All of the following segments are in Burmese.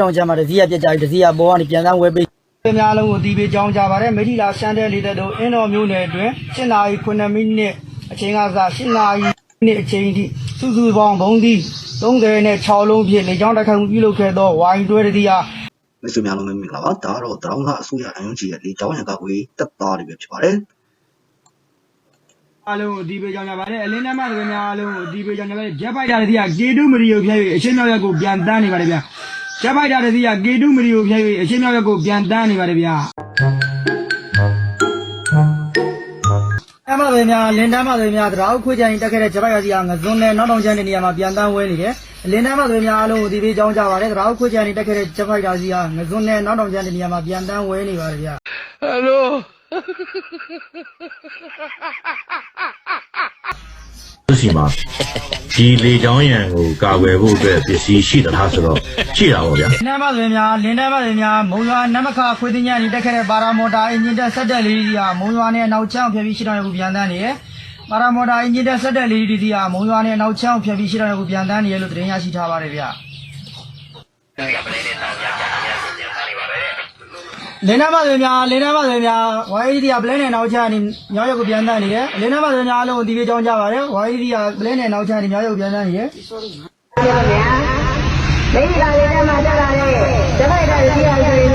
တောင်ကျမ်းမှာတစ်စီးရပြက်ကြပြီးတစ်စီးရပေါ်ကနေပြန်တန်းဝဲပေးအများလုံးကိုဒီပေးကြောင်းကြပါတယ်မိထီလာရှမ်းတဲလေးတဲ့တို့အင်းတော်မျိုးနယ်အတွင်း7နာရီ9မိနစ်အချိန်ကစား7နာရီမိနစ်အချိန်ထိစုစုပေါင်းဘုံဒီ30နဲ့6လုံးဖြင့်လေကြောင်းတိုက်ခိုက်မှုပြုလုပ်ခဲ့သောဝိုင်းတွဲတစ်စီးအားမိတ်ဆွေများလုံးပဲမင်္ဂလာပါဒါကတော့တောင်းကအစိုးရအယုံကြီးရဲ့လေတောင်းရံကကွေးတက်သားတွေပဲဖြစ်ပါတယ်အားလုံးကိုဒီပေးကြောင်းကြပါတယ်အလင်းနမ်းမတွေများအားလုံးကိုဒီပေးကြောင်းကြပါတယ်ဂျက်ဖိုက်တာတစ်စီးကကေတုမရီကိုဖျက်၍အရှင်းမြောက်ရက်ကိုပြန်တန်းနေပါတယ်ဗျာ ဂျက်ဖိုက်တာတစ်စီးကကေတုမရီကိုဖျက်၍အရှင်းမြောက်ရက်ကိုပြန်တန်းနေပါတယ်ဗျာအမတွေများလင်းတမ်းမတွေများတရာခွေးကြရင်တက်ခဲ့တဲ့ဂျက်ဖိုက်တာစီကငဇွန်းနဲ့နောက်တောင်ကျန်းတဲ့နေရာမှာပြန်တန်းဝဲနေတယ်လင်းတမ်းမတွေများအားလုံးကိုဒီပေးကြောင်းကြပါတယ်တရာခွေးကြရင်တက်ခဲ့တဲ့ဂျက်ဖိုက်တာစီကငဇွန်းနဲ့နောက်တောင်ကျန်းတဲ့နေရာမှာပြန်တန်းဝဲနေပါတယ်ဗျာ သူစီမှာဒီလေချောင်းရံကိုကာကွယ်ဖို့အတွက်ပစ္စည်းရှိသလားဆိုတော့ရှိတာပေါ့ဗျာလင်းတမ်းမတွေများလင်းတမ်းမတွေများမုံရွာနမခခွေးတင်ညနေတက်ခဲ့တဲ့ပါရာမော်တာအင်ဂျင်တက်ဆက်တက်လေးကြီးကမုံရွာနဲ့နောက်ချောင်းဖြတ်ပြီးရှိတော့ရခုပြန်တန်းနေတယ်ပါရာမော်တာအင်ဂျင်တက်ဆက်တက်လေးကြီးကမုံရွာနဲ့နောက်ချောင်းဖြတ်ပြီးရှိတော့ရခုပြန်တန်းနေရလို့သတင်းရရှိထားပါတယ်ဗျ လင်းနမတွေများလင်းနမတွေများဝိုင်းဒီကပလဲနဲ့နောက်ချနေမြောက်ရက်ကိုပြန်တန်းနေတယ်လင်းနမတွေများအလုံးဒီပြေကြောင်းကြပါတယ်ဝိုင်းဒီကပလဲနဲ့နောက်ချနေမြောက်ရက်ကိုပြန်တန်းနေတယ်ပြောဗျာမိဂလာလေးထဲမှာတက်လာတဲ့တပိုက်တာကြီးရဆိုရင်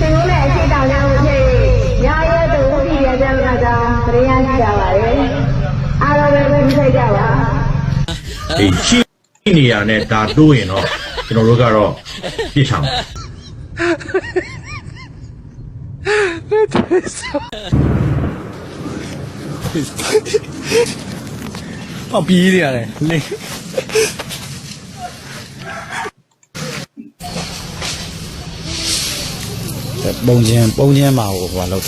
သင်္ကုန်းနဲ့အရှိတောင်များကိုဖြစ်ညာရဲသူဥပ္ပိယကျမ်းကကြောင့်ခရယရှိကြပါရဲ့အားလုံးပဲပြုဆိုင်ကြပါဒီရှိနေရနဲ့ဒါတိုးရင်တော့ကျွန်တော်တို့ကတော့ပြစ်ချ မှာဟောပြီးနေရတယ်လေပုံချင်းပုံချင်းမှာဟိုဟိုလောက်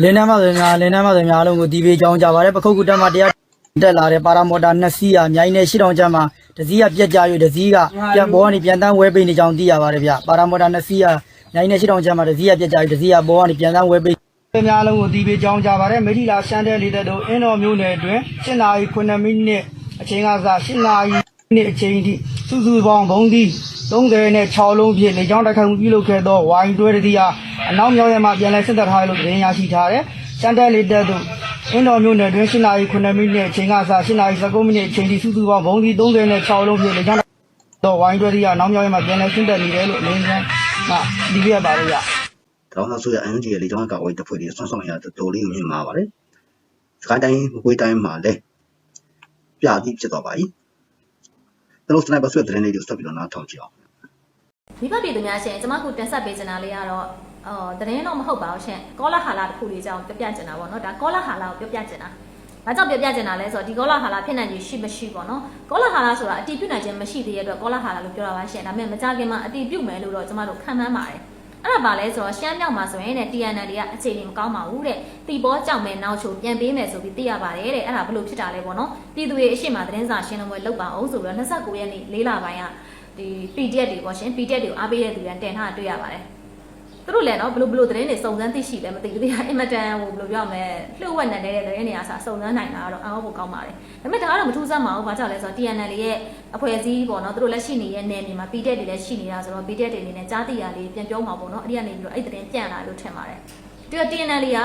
လင်းနှမ်းမတွေများလင်းနှမ်းမတွေများအလုံးကိုဒီပေးကြောင်းကြပါတယ်ပခုတ်ကူတက်မှာတရားတက်လာတဲ့ပါရာမော်တာနှစ်စီးอ่ะမြိုင်းနဲ့ရှစ်တောင်ကျမ်းမှာ တစ်စီးကပြက်ကြ၍တစ်စီးကပြန်ပေါ်ကနေပြန်တန်းဝဲပေးနေကြောင်းသိရပါတယ်ဗျပါရာမော်တာနှစ်စီးอ่ะမြိုင်းနဲ့ရှစ်တောင်ကျမ်းမှာတစ်စီးကပြက်ကြ၍တစ်စီးကပေါ်ကနေပြန်တန်းဝဲပေးအများလုံးကိုဒီပေးကြောင်းကြပါတယ်မိထီလာရှမ်းတဲလေးတဲ့တို့အင်းတော်မျိုးနယ်အတွင်း7နာရီ9မိနစ်အချိန်ကစား7နာရီမိနစ်အချိန်ထိစုစုပေါင်းဘုံဒီ30နဲ့6လုံးဖြင့်လေကြောင်းတိုက်ခိုက်မှုပြုလုပ်ခဲ့သောဝိုင်းတွဲတစ်စီးအားအနောက်မြောက်ရဲမှပြန်လည်စစ်တပ်ထားရလို့သတင်းရရှိထားတယ်ရှမ်းတဲလေးတဲ့တို့ အင်းတော်မျိုးနယ်တွင်7နာရီ9မိနစ်အချိန်ကစား7နာရီ19မိနစ်အချိန်ထိစုစုပေါင်းဘုံဒီ30နဲ့6လုံးဖြင့်လေကြောင်းတော့ဝိုင်းတွဲရီကနောက်မြောက်ရဲမှာပြန်လည်ဆင်းသက်နေတယ်လို့အလင်းစမ်းမှဒီပြရပါလို့ရတောင်းကအစိုးရအယုံကြီးရဲ့လေတောင်းရံကကွေးတပ်ဖွဲ့တွေဆွမ်းဆောင်ရတော်တော်လေးမြင်မာပါတယ်စကိုင်းတိုင်းမကွေးတိုင်းမှာလည်းပြသည့်ဖြစ်သွားပါပြီကျွန်တော်စနိုက်ပါဆွဲတဲ့တဲ့လေးကိုစပ်ပြီးတော့နားထောင်ကြည့်အောင်မိဘပြည်သူများရှင်ကျွန်မခုတင်ဆက်ပေးချင်တာလေးကတော့ အော်တရင်တော့မဟုတ်ပါဘူးရှင်ကောလာဟာလာတစ်ခုလေးကြောင်းပြပြချင်တာပေါ့နော်ဒါကောလာဟာလာကိုပြပြချင်တာဘာကြောင့်ပြပြချင်တာလဲဆိုတော့ဒီကောလာဟာလာဖြစ်နိုင်ခြင်းရှိမရှိပေါ့နော်ကောလာဟာလာဆိုတာအတီးပြုတ်နိုင်ခြင်းမရှိသေးတဲ့အတွက်ကောလာဟာလာလို့ပြောတာပါရှင်ဒါပေမဲ့မကြခင်မှာအတီးပြုတ်မယ်လို့တော့ကျွန်မတို့ခံမှန်းပါတယ်အဲ့ဒါပါလဲဆိုတော့ရှမ်းမြောက်မှာဆိုရင်တဲ့ TNL တွေကအခြေအနေမကောင်းပါဘူးတဲ့တီဘောကြောက်မယ်နောက်ချိုပြန်ပေးမယ်ဆိုပြီးသိရပါတယ်တဲ့အဲ့ဒါဘလို့ဖြစ်တာလဲပေါ့နော်ပြည်သူတွေအရှိမသတင်းစာရှင်းလင်းပွဲလုပ်ပါအောင်ဆိုပြီးတော့29ရက်နေ့၄လပိုင်းကဒီ PDF တွေပေါ့ရှင် PDF တွေကိုအားပေးတဲ့သူတွေတင်ထားတွေ့ရပါတယ် သူတို့လည်းနော်ဘလို့ဘလို့သတင်းတွေစုံစမ်းသိရှိလဲမသိဘူးတရားအင်မတန်ဟိုဘယ်လိုပြောမလဲလှုပ်ဝက်နေတဲ့သတင်းတွေအားစစုံစမ်းနိုင်တာတော့အားဖို့ကောင်းပါတယ်ဒါပေမဲ့ဒါကတော့မထူးဆန်းပါဘူးဘာကြောင့်လဲဆိုတော့ TNL ရဲ့အဖွဲ့အစည်းပေါ့နော်သူတို့လက်ရှိနေတဲ့နယ်မြေမှာ PDF တွေလည်းရှိနေတာဆိုတော့ PDF တွေအနေနဲ့ကြားသိရလေးပြန်ပြောမှာပေါ့နော်အဲ့ဒီကနေပြီးတော့အဲ့ဒီသတင်းပြန်လာလို့ထင်ပါတယ်ပြီးတော့ TNL က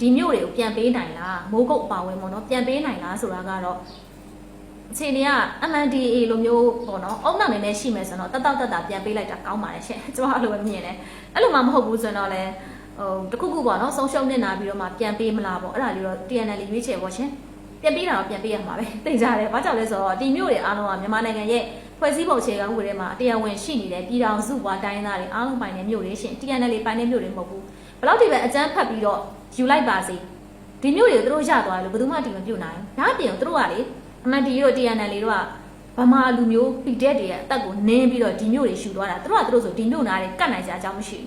ဒီမျိုးတွေကိုပြန်ပေးနိုင်လားမိုးကုတ်အပါဝင်ပေါ့နော်ပြန်ပေးနိုင်လားဆိုတာကတော့ အခြေအနေက MNDA လိုမျိုးပေါ့နော်အုံနောက်နေနဲ့ရှိမယ်ဆိုတော့တက်တောက်တက်တာပြန်ပေးလိုက်တာကောင်းပါတယ်ရှင့်ကျွန်တော်အဲ့လိုပဲမြင်တယ်အဲ့လိုမှမဟုတ်ဘူးဆိုတော့လေဟိုတခုခုပေါ့နော်ဆုံးရှုံးနေတာပြီးတော့မှပြန်ပေးမလားပေါ့အဲ့ဒါလေးတော့ TNL ရွေးချယ်ပေါ့ရှင်ပြန်ပေးတာတော့ပြန်ပေးရမှာပဲသိကြတယ်ဘာကြောင့်လဲဆိုတော့ဒီမျိုးတွေအားလုံးကမြန်မာနိုင်ငံရဲ့ဖွဲ့စည်းပုံအခြေခံဥပဒေမှာတရားဝင်ရှိနေတဲ့ပြည်ထောင်စုဘွာတိုင်းသားတွေအားလုံးပိုင်တဲ့မျိုးတွေရှင် TNL ပိုင်တဲ့မျိုးတွေမဟုတ်ဘူးဘယ်လောက်ဒီပဲအကြမ်းဖက်ပြီးတော့ယူလိုက်ပါစေဒီမျိုးတွေကိုသူတို့ရသွားတယ်လို့ဘယ်သူမှတီမပြုတ်နိုင်ဘူးဒါအပြင်သူတို့ကလေ အမှန်တရတို့ TNL တွေတော့ဗမာလူမျိုး PDF တွေရဲ့အသက်ကိုနင်းပြီးတော့ဒီမျိုးတွေရှူသွားတာသူတို့ကသူတို့ဆိုဒီမျိုးနာတွေကတ်နိုင်ကြအကြောင်းမရှိ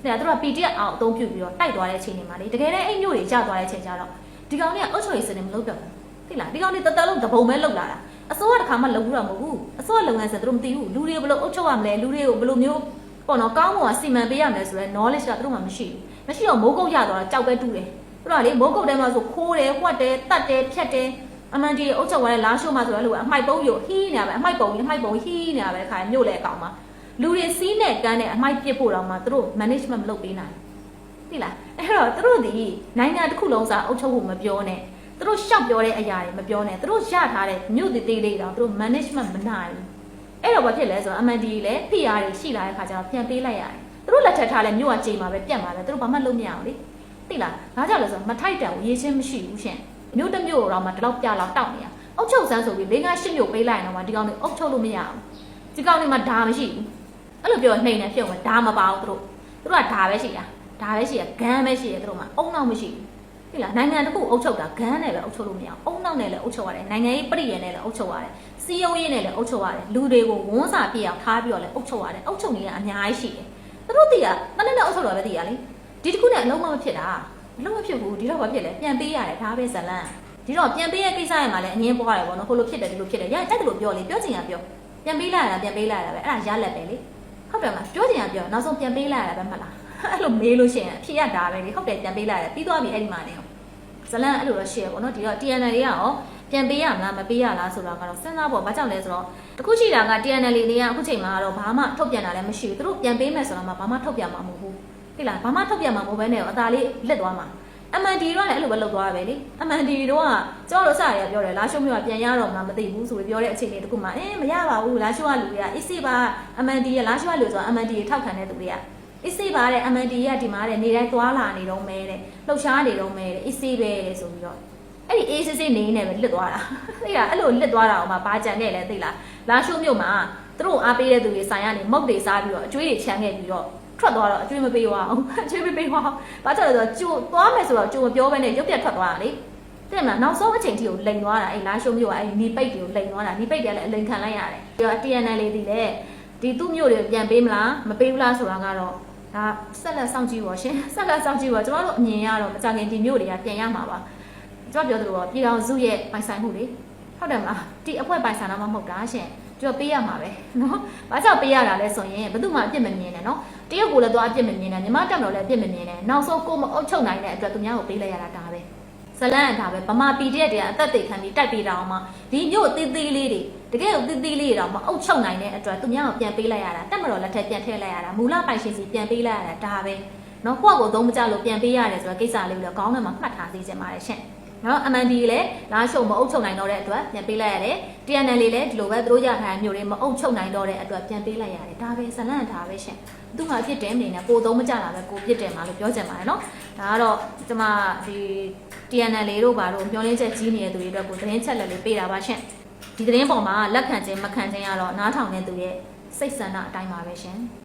ဘူးဒါသူတို့က PDF အောင်အသုံးပြုပြီးတော့တိုက်သွားတဲ့အချိန်တွေမှာလေတကယ်တမ်းအဲ့မျိုးတွေကျသွားတဲ့အချိန်ကျတော့ဒီကောင်တွေကအုတ်ချွေစနေမလုပ်တော့ဘူးသိလားဒီကောင်တွေတသက်လုံးတပုံပဲလုပ်လာတာအစိုးရတစ်ခါမှလုပ်ဘူးတော့မဟုတ်ဘူးအစိုးရလုပ်ငန်းစဉ်သူတို့မသိဘူးလူတွေကိုဘယ်လိုအုပ်ချုပ်ရမလဲလူတွေကိုဘယ်လိုမျိုးပေါ့နော်ကောင်းမွန်စီမံပေးရမလဲဆိုတော့ knowledge ကသူတို့မှမရှိဘူးမရှိတော့မိုးကုတ်ရသွားတာကြောက်ပဲတူးတယ်သူတို့ကလေမိုးကုတ်ထဲမှာဆိုခိုးတယ်၊ဝှက်တယ်၊တတ်တယ်၊ဖြတ်တယ် အမှန်တည်းအုတ်ချုပ်သွားတဲ့လာရှိုးမှာဆိုတော့လို့အမိုက်ပုံးယူဟီးနေရပဲအမိုက်ပုံးအမိုက်ပုံးဟီးနေရပဲခါမြို့လေအကောင်မှာလူတွေစီးနဲ့ကန်းနဲ့အမိုက်ပစ်ဖို့တော့မှသူတို့ management မလုပ်ပေးနိုင်သိလားအဲ့တော့သူတို့ဒီနိုင်ငံတစ်ခုလုံးစားအုတ်ချုပ်ဖို့မပြောနဲ့သူတို့ရှောက်ပြောတဲ့အရာတွေမပြောနဲ့သူတို့ရထားတဲ့မြို့တည်တည်လေးတော့သူတို့ management မနိုင်ဘူးအဲ့တော့ဘာဖြစ်လဲဆိုတော့ MND လည်း PR တွေရှိလာတဲ့ခါကျတော့ပြန်ပေးလိုက်ရတယ်သူတို့လက်ထက်ထားလဲမြို့ကချိန်မှာပဲပြတ်မှာပဲသူတို့ဘာမှလုပ်မရအောင်လေသိလားဒါကြောင့်လဲဆိုတော့မထိုက်တန်ဘူးရေးချင်းမရှိဘူးရှင် မြို့တစ်မြို့တော့မှဒီလောက်ပြလောက်တောက်နေရအုတ်ချုပ်စမ်းဆိုပြီး၄၅၈မြို့ပေးလိုက်ရင်တော့မှဒီကောင်တွေအုတ်ချုပ်လို့မရဘူးဒီကောင်တွေမှာဓာမရှိဘူးအဲ့လိုပြောနှိမ့်နေပြုတ်မှာဓာမပါဘူးသူတို့သူတို့ကဓာပဲရှိတာဓာပဲရှိရဂန်းပဲရှိရသူတို့မှာအုံနောက်မရှိဘူးသိလားနိုင်ငံတစ်ခုအုတ်ချုပ်တာဂန်းနဲ့လည်းအုတ်ချုပ်လို့မရအောင်အုံနောက်နဲ့လည်းအုတ်ချုပ်ရတယ်နိုင်ငံရေးပြည်ရယ်နဲ့လည်းအုတ်ချုပ်ရတယ်စီယုံရေးနဲ့လည်းအုတ်ချုပ်ရတယ်လူတွေကိုဝန်းစာပြည့်အောင်ထားပြီးတော့လည်းအုတ်ချုပ်ရတယ်အုတ်ချုပ်နေရအများကြီးရှိတယ်သူတို့တည်ရတနေ့နဲ့အုတ်ချုပ်တော့ပဲတည်ရလေဒီတစ်ခုနဲ့အလုံးမဖြစ်တာ အလုံးမဖြစ်ဘူးဒီတော့ဘာဖြစ်လဲပြန်ပေးရတယ်ဒါပဲဇလန်းဒီတော့ပြန်ပေးရဲ့ကိစ္စရမှာလည်းအငင်းပွားတယ်ပေါ့နော်ဟိုလိုဖြစ်တယ်ဒီလိုဖြစ်တယ်ရတက်တယ်လို့ပြောလေပြောချင်ရပြောပြန်ပေးလိုက်ရတာပြန်ပေးလိုက်ရတာပဲအဲ့ဒါရလက်ပဲလေဟုတ်တယ်မလားပြောချင်ရပြောနောက်ဆုံးပြန်ပေးလိုက်ရတာပဲမလားအဲ့လိုမေးလို့ရှိရင်အဖြစ်ရတာပဲလေဟုတ်တယ်ပြန်ပေးလိုက်ရတယ်ပြီးသွားပြီအဲ့ဒီမှာနေဇလန်အဲ့လိုတော့ရှေ့ပေါ့နော်ဒီတော့ TNL တွေကရောပြန်ပေးရမလားမပေးရလားဆိုတာကတော့စဉ်းစားဖို့ဘာကြောင့်လဲဆိုတော့တခုရှိတာက TNL တွေကအခုချိန်မှာတော့ဘာမှထုတ်ပြန်တာလည်းမရှိဘူးသူတို့ပြန်ပေးမယ်ဆိုတော့မှဘာမှထုတ်ပြန်မှာမဟုတ်ဘူး သိလားဘာမှထုတ်ပြန်မှာမဟုတ်ဘဲနဲ့အသာလေးလစ်သွားမှာ MND တော့လည်းအဲ့လိုပဲလုပ်သွားပဲလေ MND တော့ကကျောင်းလို့စရရပြောတယ်လာရှုံးမျိုးကပြန်ရတော့မှမသိဘူးဆိုပြီးပြောတဲ့အချိန်လေးတခုမှအင်းမရပါဘူးလာရှုံးကလူတွေက AC ပါ MND ရဲ့လာရှုံးကလူဆို MND ရဲ့ထောက်ခံတဲ့သူတွေက AC ပါတဲ့ MND ရဲ့ဒီမှာတဲ့နေတိုင်းသွားလာနေတော့မဲတဲ့လှုပ်ရှားနေတော့မဲတဲ့ AC ပဲတဲ့ဆိုပြီးတော့အဲ့ဒီ AC နေနေပဲလစ်သွားတာသိလားအဲ့လိုလစ်သွားတာအောင်မှဘာကြံနေလဲသိလားလာရှုံးမျိုးမှာသူတို့အားပေးတဲ့သူတွေဆိုင်ကနေမုတ်တွေစားပြီးတော့အကျွေးတွေချမ်းခဲ့ပြီးတော့ ထွက်သွားတော့အကျွေးမပေးပါအောင်အကျွေးမပေးပါအောင်ဘာကြောင့်လဲဆိုတော့ကြိုသွားမယ်ဆိုတော့ကြိုမပြောဘဲနဲ့ရုပ်ပြတ်ထွက်သွားတာလေတဲ့မလားနောက်ဆုံးအချိန်ထိကိုလိန်သွားတာအဲ့လာရှုံးမျိုးကအဲ့နီပိတ်တွေကိုလိန်သွားတာနီပိတ်တွေကလည်းအလိန်ခံလိုက်ရတယ်ပြီးတော့ TNL လေးဒီလေဒီသူ့မျိုးတွေပြန်ပေးမလားမပေးဘူးလားဆိုတာကတော့ဒါဆက်လက်စောင့်ကြည့်ပါရှင်ဆက်လက်စောင့်ကြည့်ပါကျွန်တော်တို့အမြင်ရတော့မကြခင်ဒီမျိုးတွေကပြန်ရမှာပါကျွန်တော်ပြောသလိုပေါ့ပြည်တော်စုရဲ့ပိုင်ဆိုင်မှုလေဟုတ်တယ်မလားဒီအဖွဲပိုင်ဆိုင်တာမှမဟုတ်တာရှင် သူကပေးရမှာပဲနော်။ဘာကြောင့်ပေးရတာလဲဆိုရင်ဘယ်သူမှအပြစ်မမြင်နဲ့နော်။တရုတ်ကိုလည်းသွားအပြစ်မမြင်နဲ့မြန်မာတက်မလို့လည်းအပြစ်မမြင်နဲ့နောက်ဆုံးကိုမအုပ်ချုပ်နိုင်တဲ့အတွက်သူများကိုပေးလိုက်ရတာဒါပဲ။ဇလန့်ဒါပဲဗမာပြည်တဲ့တည်းအသက်သေခံပြီးတိုက်ပေးတာအောင်မှဒီမျိုးသေးသေးလေးတွေတကယ်ကိုသေးသေးလေးတွေတော့မအုပ်ချုပ်နိုင်တဲ့အတွက်သူများကိုပြန်ပေးလိုက်ရတာတက်မတော်လက်ထက်ပြန်ထည့်လိုက်ရတာမူလပိုင်ရှင်စီပြန်ပေးလိုက်ရတာဒါပဲ။နော်ကိုယ့်ကိုယ်သုံးမကြလို့ပြန်ပေးရတယ်ဆိုတော့ကိစ္စလေးကိုလည်းကောင်းတယ်မှာမှတ်ထားသေးခြင်းပါတယ်ရှင့်။ နော် MND လည်းလာရှုံမအုပ်ချုပ်နိုင်တော့တဲ့အတွက်ပြန်ပေးလိုက်ရတယ် TNL လည်းဒီလိုပဲသူတို့ရထားတဲ့မျိုးတွေမအုပ်ချုပ်နိုင်တော့တဲ့အတွက်ပြန်ပေးလိုက်ရတယ်ဒါပဲဇလန့်ဒါပဲရှင်သူ့မှာဖြစ်တယ်အနေနဲ့ကိုသုံးမကြတာပဲကိုဖြစ်တယ်မှာလို့ပြောချင်ပါတယ်နော်ဒါကတော့ကျမဒီ TNL တို့ဘာလို့ပြောလင်းချက်ကြီးနေတဲ့သူတွေအတွက်ကိုသတင်းချက်လက်လေးပေးတာပါရှင်ဒီသတင်းပေါ်မှာလက်ခံခြင်းမခံခြင်းကတော့နားထောင်တဲ့သူရဲ့စိတ်ဆန္ဒအတိုင်းပါပဲရှင်